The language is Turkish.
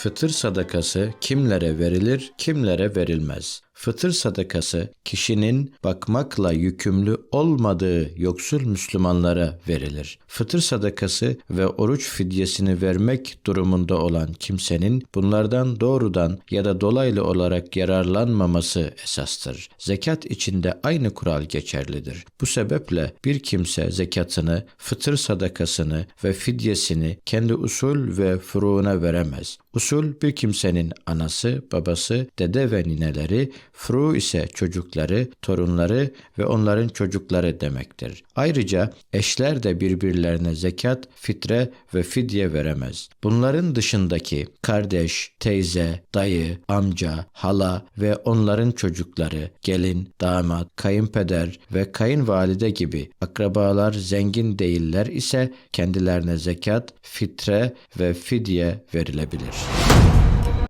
Fıtır sadakası kimlere verilir, kimlere verilmez? Fıtır sadakası kişinin bakmakla yükümlü olmadığı yoksul Müslümanlara verilir. Fıtır sadakası ve oruç fidyesini vermek durumunda olan kimsenin bunlardan doğrudan ya da dolaylı olarak yararlanmaması esastır. Zekat içinde aynı kural geçerlidir. Bu sebeple bir kimse zekatını, fıtır sadakasını ve fidyesini kendi usul ve furuğuna veremez. Usul bir kimsenin anası, babası, dede ve nineleri, furu ise çocukları, torunları ve onların çocukları demektir. Ayrıca eşler de birbirlerine zekat, fitre ve fidye veremez. Bunların dışındaki kardeş, teyze, dayı, amca, hala ve onların çocukları, gelin, damat, kayınpeder ve kayınvalide gibi akrabalar zengin değiller ise kendilerine zekat, fitre ve fidye verilebilir.